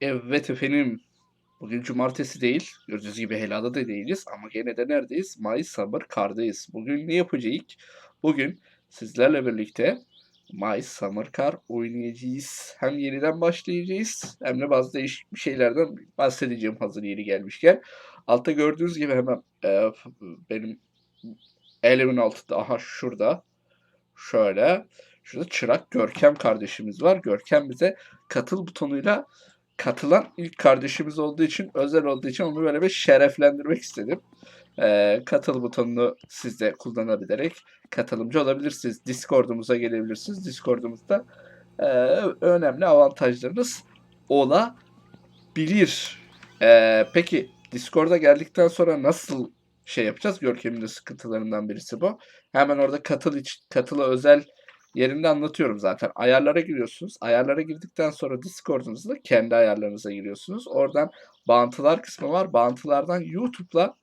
Evet efendim. Bugün cumartesi değil. Gördüğünüz gibi helada da değiliz ama gene de neredeyiz? My Summer Car'dayız. Bugün ne yapacağız? Bugün sizlerle birlikte My Summer Car oynayacağız. Hem yeniden başlayacağız hem de bazı değişik bir şeylerden bahsedeceğim hazır yeri gelmişken. Altta gördüğünüz gibi hemen e, benim elimin altında aha şurada şöyle şurada çırak Görkem kardeşimiz var. Görkem bize katıl butonuyla katılan ilk kardeşimiz olduğu için, özel olduğu için onu böyle bir şereflendirmek istedim. Ee, katıl butonunu siz de kullanabilerek katılımcı olabilirsiniz. Discord'umuza gelebilirsiniz. Discord'umuzda e, önemli avantajlarınız olabilir. Ee, peki Discord'a geldikten sonra nasıl şey yapacağız? Görkem'in de sıkıntılarından birisi bu. Hemen orada katıl için, katıla özel yerinde anlatıyorum zaten. Ayarlara giriyorsunuz. Ayarlara girdikten sonra Discord'unuzda kendi ayarlarınıza giriyorsunuz. Oradan bağıntılar kısmı var. Bağıntılardan YouTube'la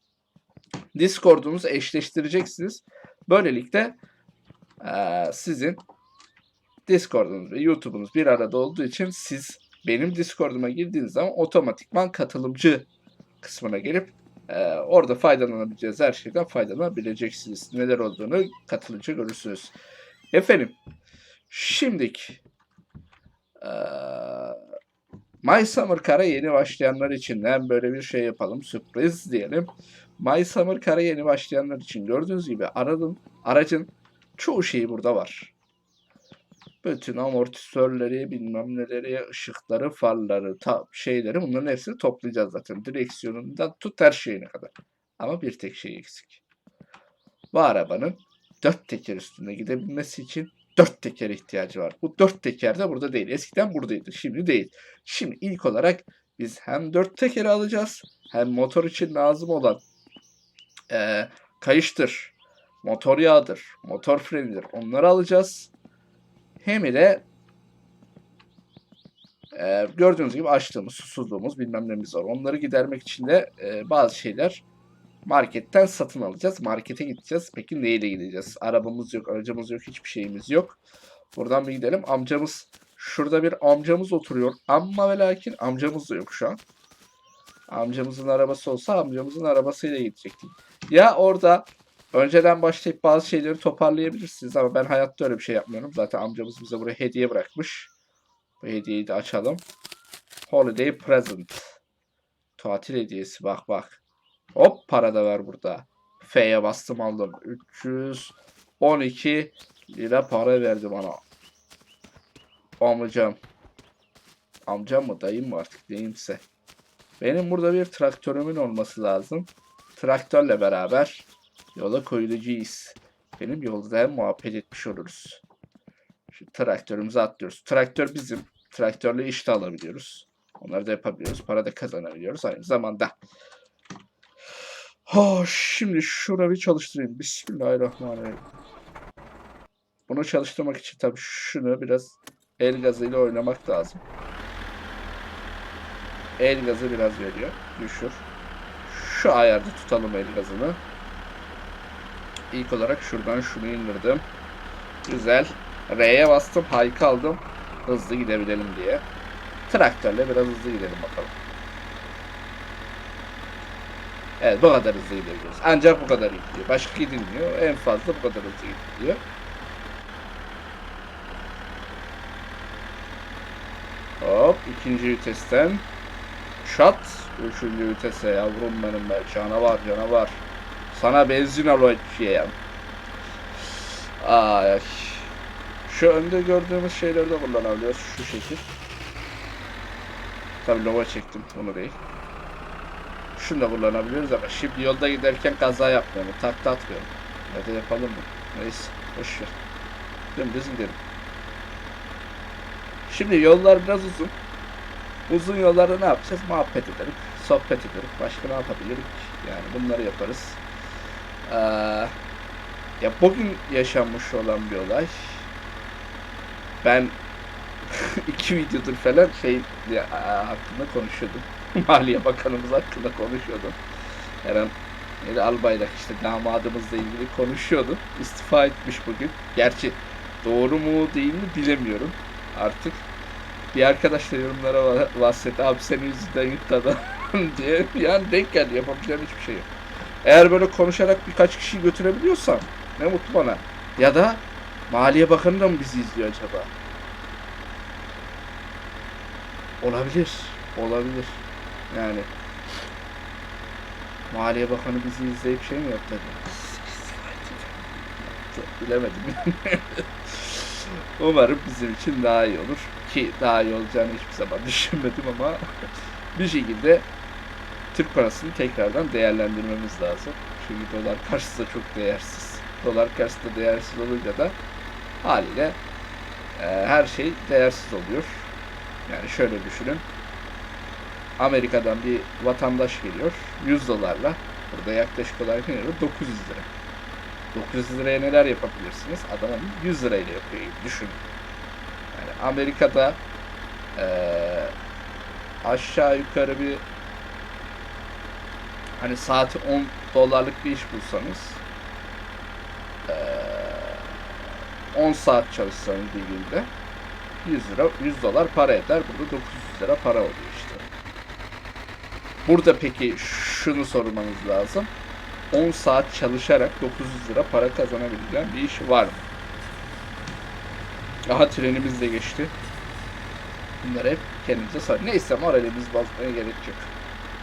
Discord'unuzu eşleştireceksiniz. Böylelikle e, sizin Discord'unuz ve YouTube'unuz bir arada olduğu için siz benim Discord'uma girdiğiniz zaman otomatikman katılımcı kısmına gelip e, orada faydalanabileceğiniz her şeyden faydalanabileceksiniz. Neler olduğunu katılınca görürsünüz. Efendim, şimdik eee My Summer Car'a yeni başlayanlar için hem böyle bir şey yapalım, sürpriz diyelim. My Summer Car'a yeni başlayanlar için gördüğünüz gibi aracın, aracın çoğu şeyi burada var. Bütün amortisörleri, bilmem neleri, ışıkları, farları, ta, şeyleri bunların hepsini toplayacağız zaten. Direksiyonundan tut her şeyine kadar. Ama bir tek şey eksik. Bu arabanın dört teker üstünde gidebilmesi için dört teker ihtiyacı var. Bu dört teker de burada değil. Eskiden buradaydı. Şimdi değil. Şimdi ilk olarak biz hem dört tekeri alacağız hem motor için lazım olan e, kayıştır, motor yağıdır, motor frenidir. Onları alacağız. Hem de e, gördüğünüz gibi açtığımız, susuzluğumuz bilmem nemiz var. Onları gidermek için de e, bazı şeyler marketten satın alacağız. Markete gideceğiz. Peki neyle gideceğiz? Arabamız yok, aracımız yok, hiçbir şeyimiz yok. Buradan bir gidelim. Amcamız, şurada bir amcamız oturuyor. Ama ve lakin amcamız da yok şu an. Amcamızın arabası olsa amcamızın arabasıyla gidecektik. Ya orada önceden başlayıp bazı şeyleri toparlayabilirsiniz ama ben hayatta öyle bir şey yapmıyorum. Zaten amcamız bize buraya hediye bırakmış. Bu hediyeyi de açalım. Holiday present. Tatil hediyesi bak bak. Hop para da var burada. F'ye bastım aldım. 312 lira para verdi bana. Amcam. Amcam mı dayım mı artık neyimse. Benim burada bir traktörümün olması lazım. Traktörle beraber yola koyulacağız. Benim yolda hem muhabbet etmiş oluruz. Şimdi traktörümüzü atlıyoruz. Traktör bizim. Traktörle iş de alabiliyoruz. Onları da yapabiliyoruz. Para da kazanabiliyoruz aynı zamanda. Ha, şimdi şurayı bir çalıştırayım. Bismillahirrahmanirrahim. Bunu çalıştırmak için tabii şunu biraz el gazıyla oynamak lazım. El gazı biraz veriyor. Düşür. Şu ayarda tutalım el gazını. İlk olarak şuradan şunu indirdim. Güzel. R'ye bastım. Hike aldım. Hızlı gidebilelim diye. Traktörle biraz hızlı gidelim bakalım. Evet bu kadar hızlı gidebiliyoruz. Ancak bu kadar gidiyor. Başka gidilmiyor. En fazla bu kadar hızlı gidiyor. Hop ikinci vitesten. Şat. Üçüncü vitese yavrum benim be. Canavar canavar. Sana benzin alacağım. Ay. Şu önde gördüğümüz şeyleri de kullanabiliyoruz. Şu şekil. Tabii lova çektim. Bunu değil. Şunu da kullanabiliyoruz ama şimdi yolda giderken kaza yapmayalım. Takla atmayalım. Ya da yapalım mı? Neyse. Boşver. Dümdüz gidelim. Şimdi yollar biraz uzun. Uzun yollarda ne yapacağız? Muhabbet edelim. Sohbet edelim. Başka ne yapabiliriz? Yani bunları yaparız. Ee, ya bugün yaşanmış olan bir olay. Ben iki videodur falan şey ya, hakkında konuşuyordum. Maliye Bakanımız hakkında konuşuyordum. Eren Neydi Albayrak işte damadımızla ilgili konuşuyordu. İstifa etmiş bugün. Gerçi doğru mu değil mi bilemiyorum artık. Bir arkadaş da yorumlara bahsetti. Abi senin yüzünden gitti diye. Yani denk geldi. Yapabileceğim hiçbir şey yok. Eğer böyle konuşarak birkaç kişiyi götürebiliyorsam ne mutlu bana. Ya da Maliye Bakanı da mı bizi izliyor acaba? Olabilir. Olabilir. Yani Maliye Bakanı bizi izleyip şey mi yaptı? Bilemedim. Umarım bizim için daha iyi olur. Ki daha iyi olacağını hiçbir zaman düşünmedim ama bir şekilde Türk parasını tekrardan değerlendirmemiz lazım. Çünkü dolar karşısında çok değersiz. Dolar karşısında değersiz olunca da haliyle e, her şey değersiz oluyor. Yani şöyle düşünün. Amerika'dan bir vatandaş geliyor 100 dolarla. Burada yaklaşık olarak ne diyor? 900 lira. 900 liraya neler yapabilirsiniz? Adam onu 100 lirayla yapıyor düşünün. Yani Amerika'da eee, aşağı yukarı bir hani saati 10 dolarlık bir iş bulsanız eee, 10 saat çalışsanız bir günde 100 lira 100 dolar para eder. Burada 900 lira para oluyor işte. Burada peki şunu sormanız lazım. 10 saat çalışarak 900 lira para kazanabileceğim bir iş var mı? Aha trenimiz de geçti. Bunları hep kendimize sor. Neyse moralimiz bozmaya gerek yok.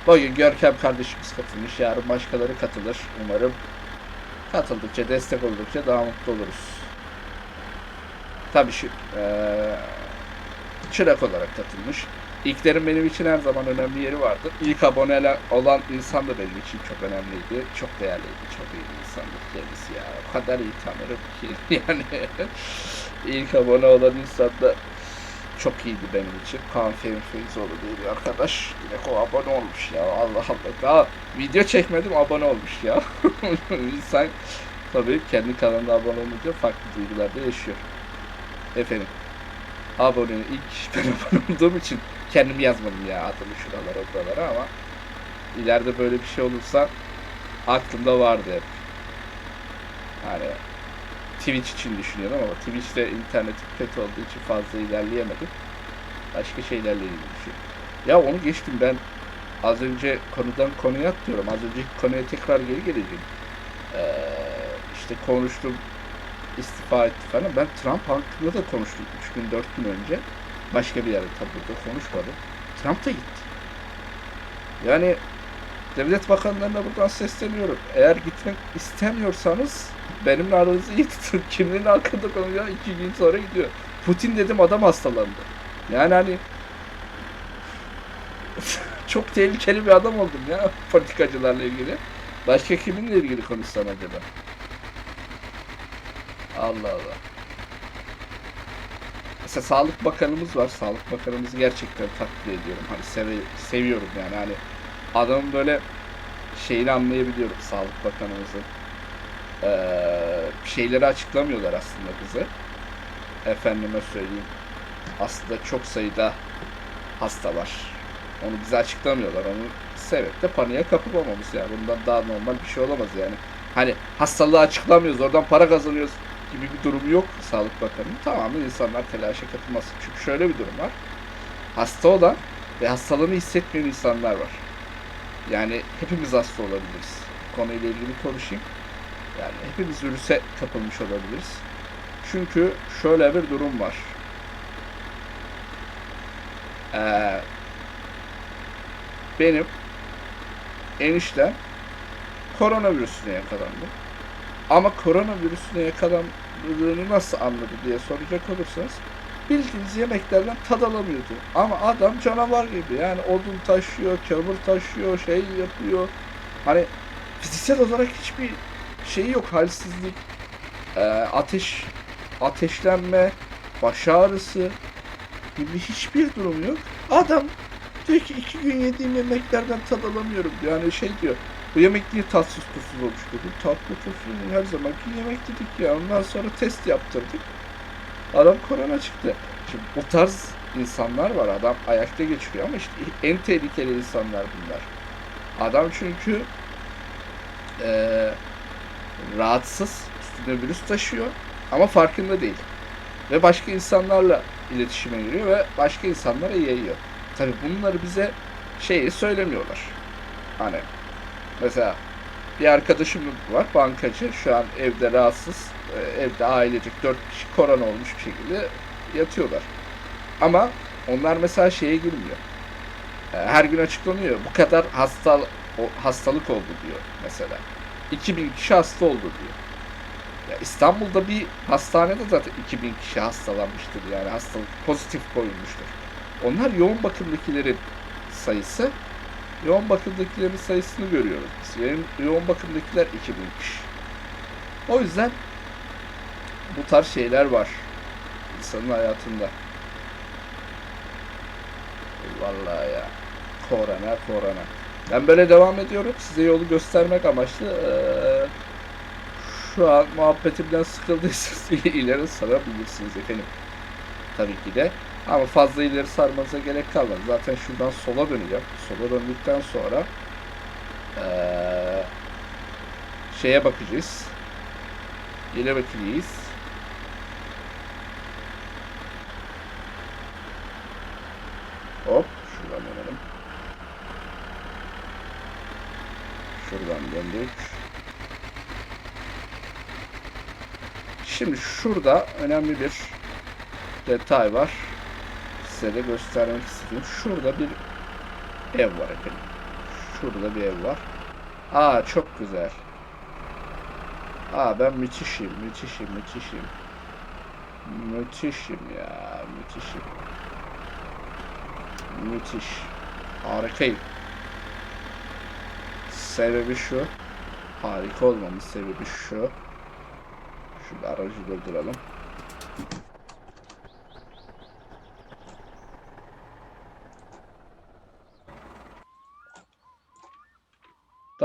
Bugün Görkem kardeşimiz katılmış. Yarın başkaları katılır. Umarım katıldıkça, destek oldukça daha mutlu oluruz. Tabii şu eee, çırak olarak katılmış. İlklerin benim için her zaman önemli yeri vardır. İlk abone olan insan da benim için çok önemliydi. Çok değerliydi. Çok iyi bir insandır kendisi ya. O kadar iyi tanırım ki. Yani ilk abone olan insan da çok iyiydi benim için. Kaan Fehmi Feyzoğlu diye bir arkadaş. Direkt o abone olmuş ya. Allah Allah. Daha video çekmedim abone olmuş ya. İnsan tabii kendi kanalına abone olunca farklı duygularda yaşıyor. Efendim. Abone ilk ben abone olduğum için kendim yazmadım ya adımı şuralara buralara ama ileride böyle bir şey olursa aklımda vardı hep. Yani Twitch için düşünüyorum ama Twitch'te internetim kötü olduğu için fazla ilerleyemedim. Başka şeylerle ilgili düşünüyorum. Ya onu geçtim ben az önce konudan konuya atlıyorum. Az önceki konuya tekrar geri geleceğim. Ee, işte konuştum istifa etti falan. Ben Trump hakkında da konuştum 3 gün 4 gün önce. Başka bir yerde tabii burada konuşmadım. Trump da gitti. Yani devlet bakanlarına buradan sesleniyorum. Eğer gitmek istemiyorsanız benimle aranızı iyi tutun. Kimliğin arkada konuşuyor iki gün sonra gidiyor. Putin dedim adam hastalandı. Yani hani çok tehlikeli bir adam oldum ya politikacılarla ilgili. Başka kiminle ilgili konuşsam acaba? Allah Allah. Mesela Sağlık Bakanımız var. Sağlık Bakanımızı gerçekten takdir ediyorum. Hani seve- seviyorum yani. Hani adamın böyle şeyini anlayabiliyorum Sağlık Bakanımızın. Ee, şeyleri açıklamıyorlar aslında bize. Efendime söyleyeyim. Aslında çok sayıda hasta var. Onu bize açıklamıyorlar. Onu sebep de paniğe kapılmamamız yani. Bundan daha normal bir şey olamaz yani. Hani hastalığı açıklamıyoruz, oradan para kazanıyoruz gibi bir durum yok Sağlık Bakanı'nın. Tamamen insanlar telaşa kapılmasın. Çünkü şöyle bir durum var. Hasta olan ve hastalığını hissetmeyen insanlar var. Yani hepimiz hasta olabiliriz. Bu konuyla ilgili konuşayım. Yani hepimiz virüse kapılmış olabiliriz. Çünkü şöyle bir durum var. Ee, benim eniştem koronavirüsüne yakalandı. Ama koronavirüsüne yakalandığını nasıl anladı diye soracak olursanız bildiğiniz yemeklerden tad alamıyordu. Ama adam canavar gibi yani odun taşıyor, kömür taşıyor, şey yapıyor. Hani fiziksel olarak hiçbir şeyi yok. Halsizlik, e, ateş, ateşlenme, baş ağrısı gibi hiçbir durum yok. Adam diyor ki iki gün yediğim yemeklerden tad alamıyorum. Yani şey diyor. Bu yemek niye tatsız tuzsuz olmuş dedim. Tatlı tuzsuz her zamanki yemek dedik ya. Ondan sonra test yaptırdık. Adam korona çıktı. Şimdi bu tarz insanlar var. Adam ayakta geçiriyor ama işte en tehlikeli insanlar bunlar. Adam çünkü eee rahatsız, üstüne virüs taşıyor ama farkında değil. Ve başka insanlarla iletişime giriyor ve başka insanlara yayıyor. Tabi bunları bize şeyi söylemiyorlar. Hani mesela bir arkadaşım var bankacı şu an evde rahatsız e, evde ailecek 4 kişi korona olmuş bir şekilde yatıyorlar. Ama onlar mesela şeye girmiyor. E, Her gün açıklanıyor. Bu kadar hasta hastalık oldu diyor mesela. 2000 kişi hasta oldu diyor. Ya İstanbul'da bir hastanede zaten 2000 kişi hastalanmıştır yani hastalık pozitif koyulmuştur. Onlar yoğun bakımdakilerin sayısı. Yoğun bakımdakilerin sayısını görüyoruz biz. Yoğun, bakımdakiler 2000 kişi. O yüzden bu tarz şeyler var insanın hayatında. Vallahi ya. Korona, korona. Ben böyle devam ediyorum. Size yolu göstermek amaçlı. Şu an muhabbetimden sıkıldıysanız ileri sarabilirsiniz efendim. Tabii ki de. Ama fazla ileri sarmanıza gerek kalmadı. Zaten şuradan sola döneceğim. Sola döndükten sonra ee, şeye bakacağız. Yine bakacağız. Hop şuradan dönelim. Şuradan döndük. Şimdi şurada önemli bir detay var. Size de göstermek istedim. Şurada bir ev var efendim. Şurada bir ev var. Aa çok güzel. Aa ben müthişim, müthişim, müthişim. Müthişim ya, müthişim. Müthiş. Harikayım. Sebebi şu. Harika olmamın sebebi şu. Şurada aracı durduralım.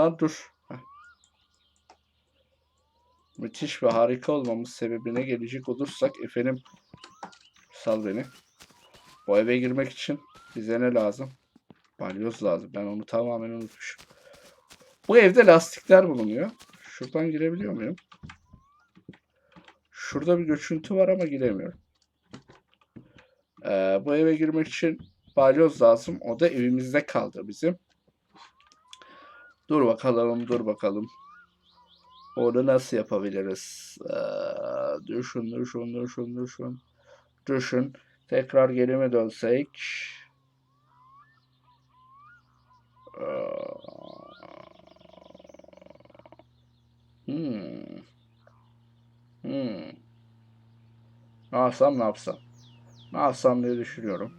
Daha dur. Müthiş ve harika olmamız sebebine gelecek olursak efendim sal beni. Bu eve girmek için bize ne lazım? Balyoz lazım. Ben onu tamamen unutmuşum. Bu evde lastikler bulunuyor. Şuradan girebiliyor muyum? Şurada bir göçüntü var ama giremiyorum. Ee, bu eve girmek için balyoz lazım. O da evimizde kaldı bizim. Dur bakalım, dur bakalım. Onu nasıl yapabiliriz? Ee, düşün, düşün, düşün, düşün. Düşün. Tekrar geri mi dönsek? Ee, Hmm. Hmm. Ne yapsam ne yapsam? Ne yapsam diye düşünüyorum.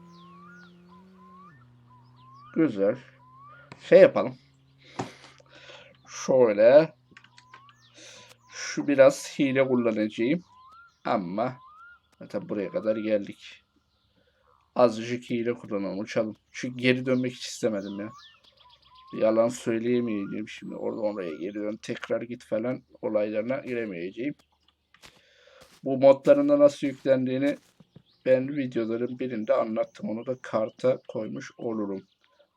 Güzel. Şey yapalım. Şöyle. Şu biraz hile kullanacağım. Ama zaten buraya kadar geldik. Azıcık hile kullanalım. Uçalım. Çünkü geri dönmek hiç istemedim ya. Yalan söyleyemeyeceğim şimdi. Orada oraya geri dön. Tekrar git falan olaylarına giremeyeceğim. Bu modların da nasıl yüklendiğini ben videoların birinde anlattım. Onu da karta koymuş olurum.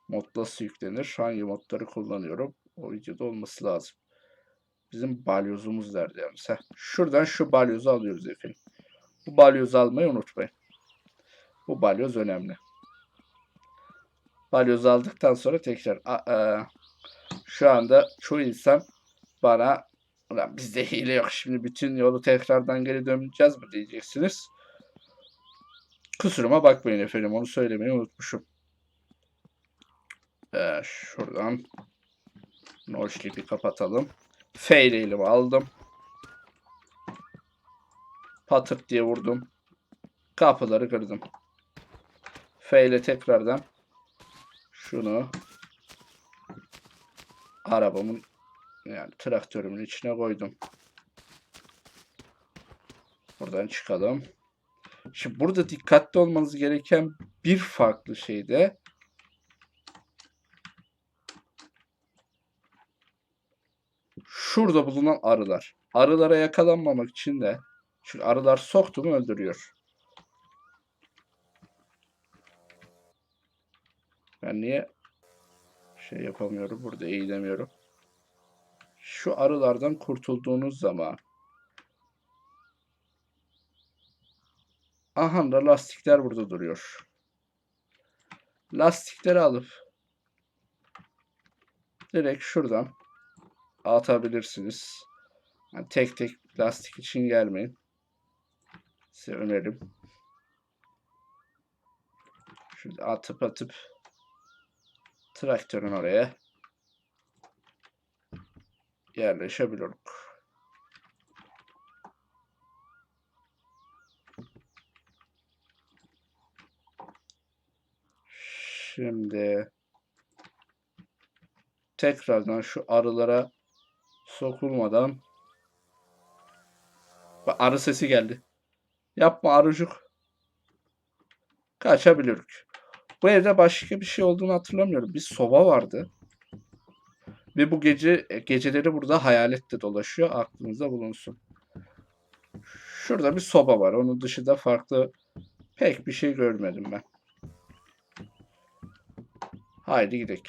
Mod nasıl yüklenir? Hangi modları kullanıyorum? O videoda olması lazım. Bizim balyozumuz nerede yani? Heh, Şuradan şu balyozu alıyoruz efendim. Bu balyozu almayı unutmayın. Bu balyoz önemli. Balyoz aldıktan sonra tekrar aa, şu anda çoğu insan bana Ulan bizde hile yok şimdi bütün yolu tekrardan geri döneceğiz mi diyeceksiniz. Kusuruma bakmayın efendim onu söylemeyi unutmuşum. Ee, şuradan no sleep'i kapatalım. F ile elimi aldım. Patırt diye vurdum. Kapıları kırdım. F ile tekrardan şunu arabamın yani traktörümün içine koydum. Buradan çıkalım. Şimdi burada dikkatli olmanız gereken bir farklı şey de şurada bulunan arılar. Arılara yakalanmamak için de çünkü arılar soktu mu öldürüyor. Ben niye şey yapamıyorum? Burada eğilemiyorum. Şu arılardan kurtulduğunuz zaman Aha da lastikler burada duruyor. Lastikleri alıp direkt şuradan atabilirsiniz. Yani tek tek lastik için gelmeyin. Size önerim. Şöyle atıp atıp traktörün oraya yerleşebilirim. Şimdi tekrardan şu arılara sokulmadan Bak arı sesi geldi. Yapma arıcık. Kaçabilirik. Bu evde başka bir şey olduğunu hatırlamıyorum. Bir soba vardı. Ve bu gece geceleri burada hayalet de dolaşıyor. Aklınızda bulunsun. Şurada bir soba var. Onun dışında farklı pek bir şey görmedim ben. Haydi gidelim.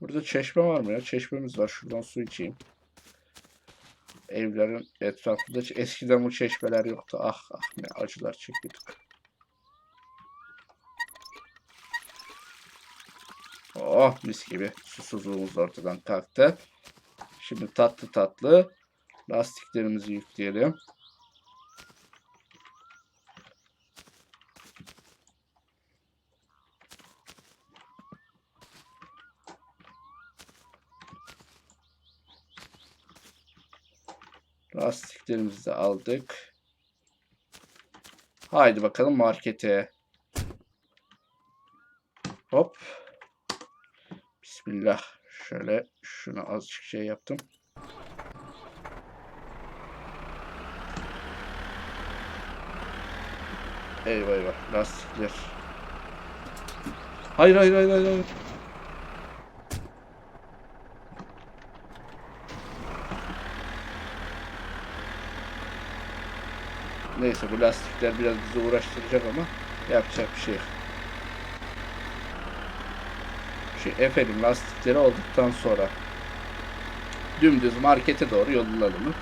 Burada çeşme var mı ya? Çeşmemiz var. Şuradan su içeyim. Evlerin etrafında eskiden bu çeşmeler yoktu. Ah ah ne acılar çekiyorduk. Oh mis gibi susuzluğumuz ortadan kalktı. Şimdi tatlı tatlı lastiklerimizi yükleyelim. Lastiklerimizi de aldık. Haydi bakalım markete. Hop. Bismillah. Şöyle şunu azıcık şey yaptım. Eyvah eyvah. Lastikler. Hayır hayır hayır hayır. hayır. Neyse bu lastikler biraz bizi uğraştıracak ama yapacak bir şey. Şu efendim lastikleri olduktan sonra dümdüz markete doğru yollanalım.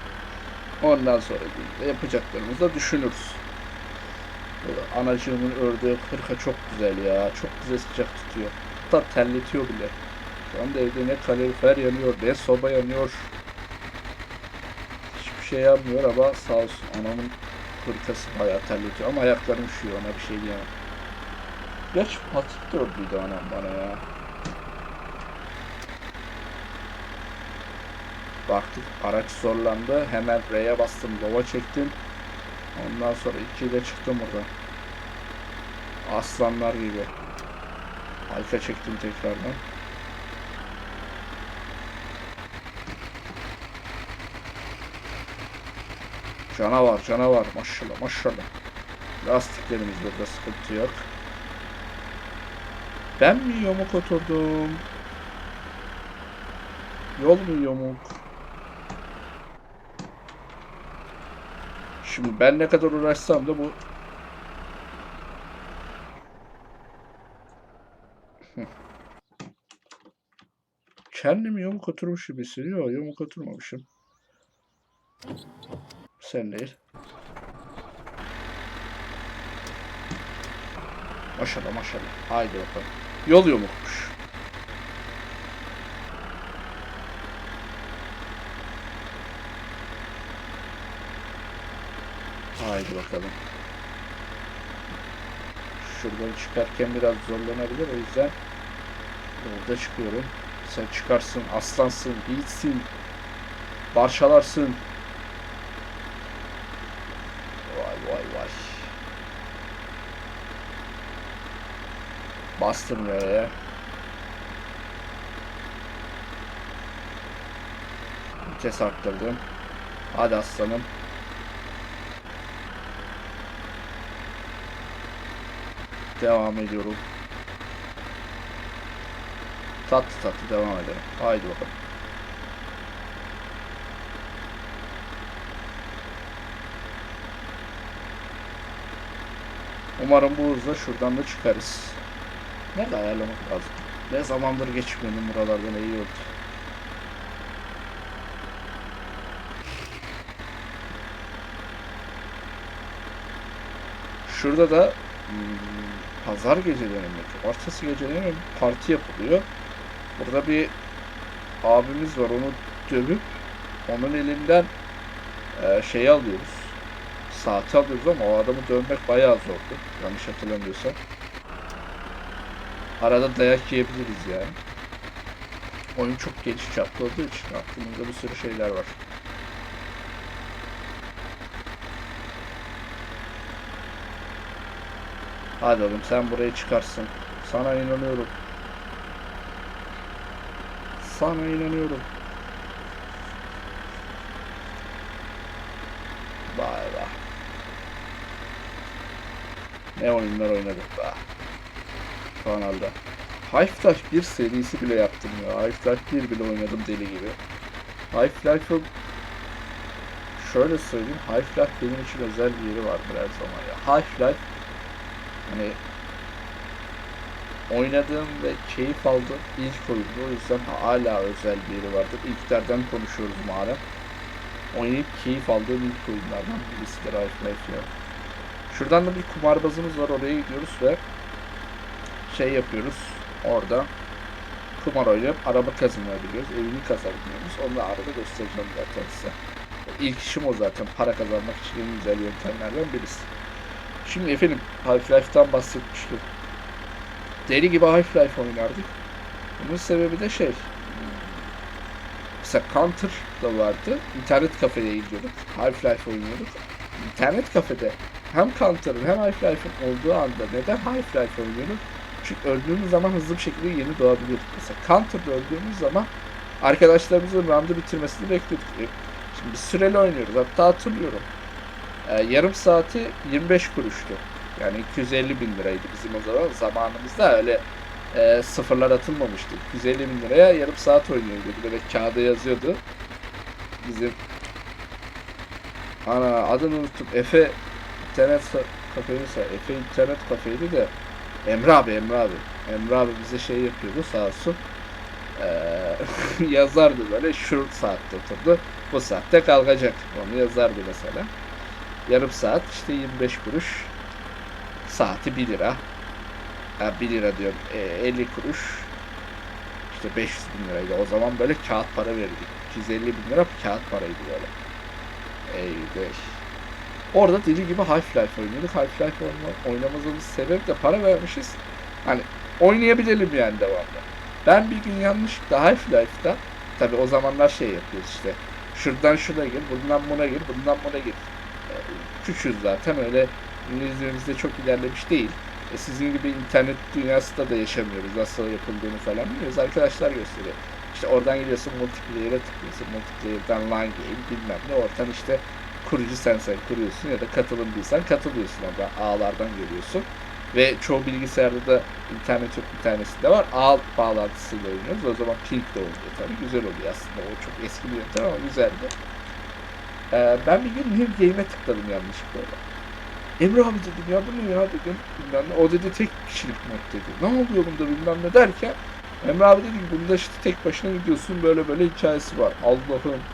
Ondan sonra yapacaklarımızı da düşünürüz. Anacığımın ördüğü hırka çok güzel ya. Çok güzel sıcak tutuyor. Hatta terletiyor bile. Şu anda evde ne kalorifer yanıyor ne soba yanıyor. Hiçbir şey yanmıyor ama sağ olsun anamın hırkası bayağı terletiyor ama ayaklarım üşüyor ona bir şey diyemem. Geç patik de anam bana ya. Baktık araç zorlandı. Hemen R'ye bastım. Lova çektim. Ondan sonra 2 ile çıktım buradan. Aslanlar gibi. Alfa çektim tekrardan. Canavar canavar maşallah maşallah. Lastiklerimiz burada sıkıntı yok. Ben mi yamuk oturdum? Yol mu yamuk? Şimdi ben ne kadar uğraşsam da bu Kendimi yamuk oturmuş gibi hissediyor. Yamuk oturmamışım. Sen değil. Maşallah maşallah. Haydi bakalım. Yol yamukmuş. Haydi bakalım. Şuradan çıkarken biraz zorlanabilir. O yüzden burada çıkıyorum. Sen çıkarsın, aslansın, yiğitsin, parçalarsın. Vay vay vay. Bastım nereye? Vites arttırdım. Hadi aslanım. Devam ediyorum. Tatlı tatlı devam edelim. Haydi bakalım. Umarım bu hızla şuradan da çıkarız. Nerede ayarlamak lazım? Ne zamandır geçmiyordum buralardan iyi oldu. Şurada da hmm, pazar geceleri mi? Cumartesi geceleri Parti yapılıyor. Burada bir abimiz var. Onu dövüp onun elinden e, şeyi alıyoruz. Saati alıyoruz ama o adamı dövmek bayağı zordu. Yanlış hatırlamıyorsam. Arada dayak yiyebiliriz yani. Oyun çok geniş çaplı olduğu için aklımızda bir sürü şeyler var. Hadi oğlum sen buraya çıkarsın. Sana inanıyorum. Sana inanıyorum. Vay be. Ne oyunlar oynadık be. Kanalda. Half-Life 1 serisi bile yaptım ya. Half-Life 1 bile oynadım deli gibi. Half-Life'ın şöyle söyleyeyim. Half-Life benim için özel bir yeri vardır her zaman ya. Half-Life hani oynadığım ve keyif aldığım ilk oyundu. O yüzden hala özel bir yeri vardır. İlklerden konuşuyoruz malum. Oynayıp keyif aldığım ilk oyunlardan birisidir Half-Life ya. Şuradan da bir kumarbazımız var. Oraya gidiyoruz ve şey yapıyoruz. Orada kumar oynayıp araba kazanabiliyoruz. Evini kazanabiliyoruz. Onu da arada göstereceğim zaten size. İlk işim o zaten. Para kazanmak için en güzel yöntemlerden birisi. Şimdi efendim Half-Life'dan bahsetmiştim. Deli gibi Half-Life oynardık. Bunun sebebi de şey. Mesela Counter da vardı. İnternet kafeye gidiyorduk. Half-Life oynuyorduk. İnternet kafede hem Counter'ın hem Half-Life'ın olduğu anda neden Half-Life oynuyorduk? Çünkü öldüğümüz zaman hızlı bir şekilde yeni doğabiliyorduk. Mesela Counter'da öldüğümüz zaman arkadaşlarımızın round'u bitirmesini bekliyorduk. E, Şimdi biz süreli oynuyoruz. Hatta hatırlıyorum. Ee, yarım saati 25 kuruştu. Yani 250 bin liraydı bizim o zaman zamanımızda öyle e, sıfırlar atılmamıştı. 250 bin liraya yarım saat oynuyordu. Böyle kağıda yazıyordu. Bizim ana adını unuttum. Efe internet kafeydi Efe internet kafeydi de Emre abi Emre abi. Emre abi bize şey yapıyordu sağ olsun. Ee, yazardı böyle şu saatte oturdu. Bu saatte kalkacak. Onu yazardı mesela. Yarım saat işte 25 kuruş. Saati 1 lira. Ha, 1 lira diyorum. E, 50 kuruş. İşte 500 bin liraydı. O zaman böyle kağıt para verirdik. 250 bin lira kağıt paraydı böyle. Eyvah. Orada deli gibi Half-Life oynuyorduk. Half-Life oyna- oynamamızın sebebi de para vermişiz. Hani oynayabilelim yani devamlı. Ben bir gün yanlışlıkla Half-Life'da tabi o zamanlar şey yapıyoruz işte. Şuradan şuna gir, bundan buna gir, bundan buna gir. Ee, Küçüğüz zaten öyle İngilizcemizde çok ilerlemiş değil. E, sizin gibi internet dünyasında da yaşamıyoruz. Nasıl yapıldığını falan bilmiyoruz. Arkadaşlar gösteriyor. İşte oradan gidiyorsun multiplayer'e tıklıyorsun. Multiplayer'dan line game bilmem ne. Oradan işte kurucu sen sen kuruyorsun ya da katılım değilsen katılıyorsun orada ağlardan görüyorsun. Ve çoğu bilgisayarda da internet yok bir tanesi de var. Ağ bağlantısıyla oynuyoruz. O zaman ping de oluyor tabii. Güzel oluyor aslında. O çok eski bir yöntem ama güzeldi. Ee, ben bir gün New Game'e tıkladım yanlışlıkla. Emre abi dedim ya bu ne ya dedim. Bilmem ne. O dedi tek kişilik mod dedi. Ne oluyor bunda bilmem ne derken Emre abi dedi ki bunda işte tek başına gidiyorsun böyle böyle hikayesi var. Allah'ım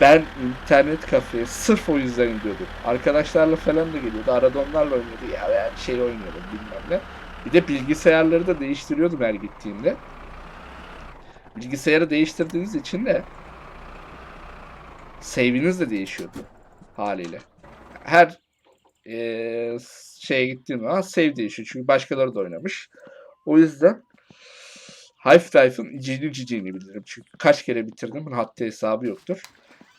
ben internet kafeye sırf o yüzden gidiyordum. Arkadaşlarla falan da geliyordu. Arada oynuyordu. Ya ben şey oynuyordum bilmem ne. Bir de bilgisayarları da değiştiriyordum her gittiğimde. Bilgisayarı değiştirdiğiniz için de save'iniz de değişiyordu haliyle. Her eee şeye gittiğim zaman save değişiyor. Çünkü başkaları da oynamış. O yüzden Half-Life'ın cicini cicini bilirim. Çünkü kaç kere bitirdim. Bunun haddi hesabı yoktur.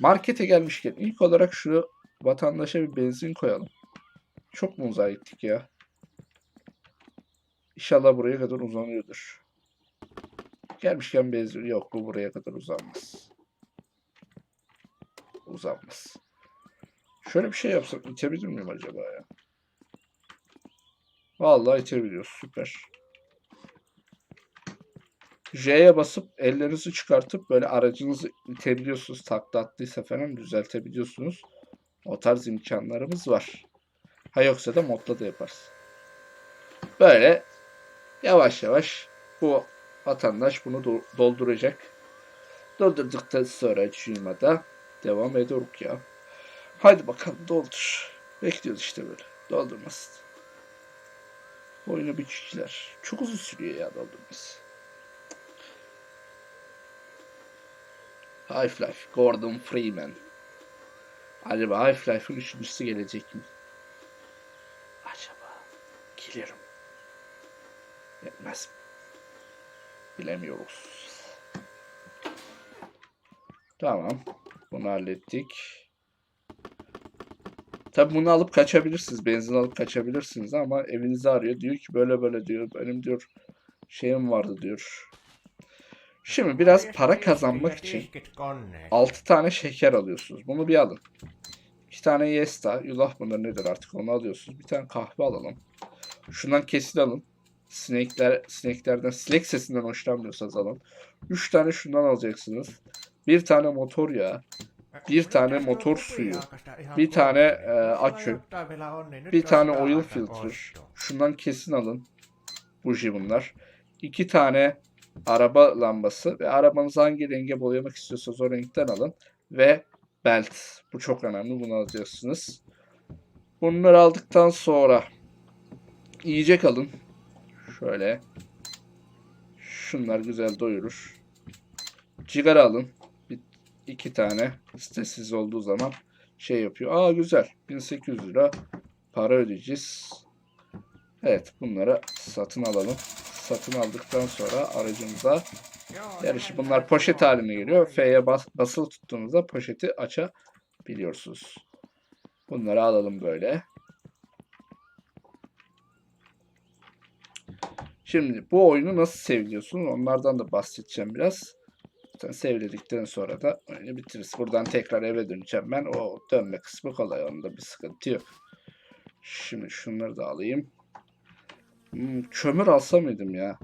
Markete gelmişken ilk olarak şu vatandaşa bir benzin koyalım. Çok mu uzağa gittik ya? İnşallah buraya kadar uzanıyordur. Gelmişken benzin yok bu buraya kadar uzanmaz. Uzanmaz. Şöyle bir şey yapsak itebilir miyim acaba ya? Vallahi itebiliyoruz. Süper. J'ye basıp ellerinizi çıkartıp böyle aracınızı itebiliyorsunuz. Takla attıysa falan düzeltebiliyorsunuz. O tarz imkanlarımız var. Ha yoksa da modla da yaparız. Böyle yavaş yavaş bu vatandaş bunu do- dolduracak. Doldurduktan sonra cümada devam ediyoruz ya. Haydi bakalım doldur. Bekliyoruz işte böyle. Doldurmasın. Oyunu büyükçüler. Çok uzun sürüyor ya doldurması. Half-Life. Gordon Freeman. Acaba Half-Life'ın üçüncüsü gelecek mi? Acaba gelirim. Yetmez mi? Bilemiyoruz. Tamam. Bunu hallettik. Tabi bunu alıp kaçabilirsiniz. Benzin alıp kaçabilirsiniz ama evinizi arıyor. Diyor ki böyle böyle diyor. Benim diyor şeyim vardı diyor. Şimdi biraz para kazanmak için 6 tane şeker alıyorsunuz. Bunu bir alın. 2 tane Yesta, yulaf mıdır nedir artık onu alıyorsunuz. Bir tane kahve alalım. Şundan kesin alın. Sinekler, sineklerden, sinek sesinden hoşlanmıyorsanız alın. 3 tane şundan alacaksınız. Bir tane motor yağı, bir tane motor suyu, bir tane e, akü, bir tane oil filter. Şundan kesin alın. Buji bunlar. İki tane araba lambası ve arabanızı hangi renge boyamak istiyorsanız o renkten alın. Ve belt. Bu çok önemli. Bunu alacaksınız. Bunları aldıktan sonra yiyecek alın. Şöyle. Şunlar güzel doyurur. Cigara alın. Bir, iki tane. Sitesiz olduğu zaman şey yapıyor. Aa güzel. 1800 lira para ödeyeceğiz. Evet bunları satın alalım. Satın aldıktan sonra aracımıza yarışı bunlar poşet haline geliyor. F'ye bas, basılı tuttuğunuzda poşeti açabiliyorsunuz. Bunları alalım böyle. Şimdi bu oyunu nasıl seviliyorsunuz? Onlardan da bahsedeceğim biraz. Zaten sonra da oyunu bitiririz. Buradan tekrar eve döneceğim ben. O dönme kısmı kolay. Onda bir sıkıntı yok. Şimdi şunları da alayım. Hmm, kömür alsa mıydım ya?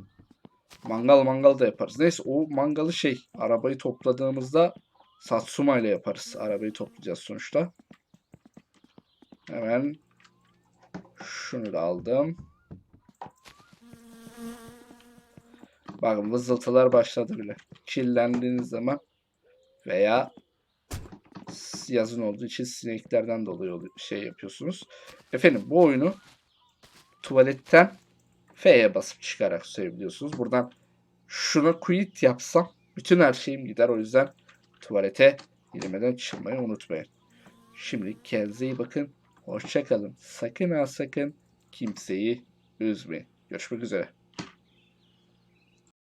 Mangal mangal da yaparız. Neyse o mangalı şey arabayı topladığımızda Satsuma ile yaparız. Arabayı toplayacağız sonuçta. Hemen şunu da aldım. Bakın vızıltılar başladı bile. Kirlendiğiniz zaman veya yazın olduğu için sineklerden dolayı şey yapıyorsunuz. Efendim bu oyunu tuvaletten F'ye basıp çıkarak sevebiliyorsunuz. Buradan şuna quit yapsam bütün her şeyim gider. O yüzden tuvalete girmeden çıkmayı unutmayın. Şimdi kendinize iyi bakın. Hoşça kalın. Sakın ha sakın kimseyi üzmeyin. Görüşmek üzere.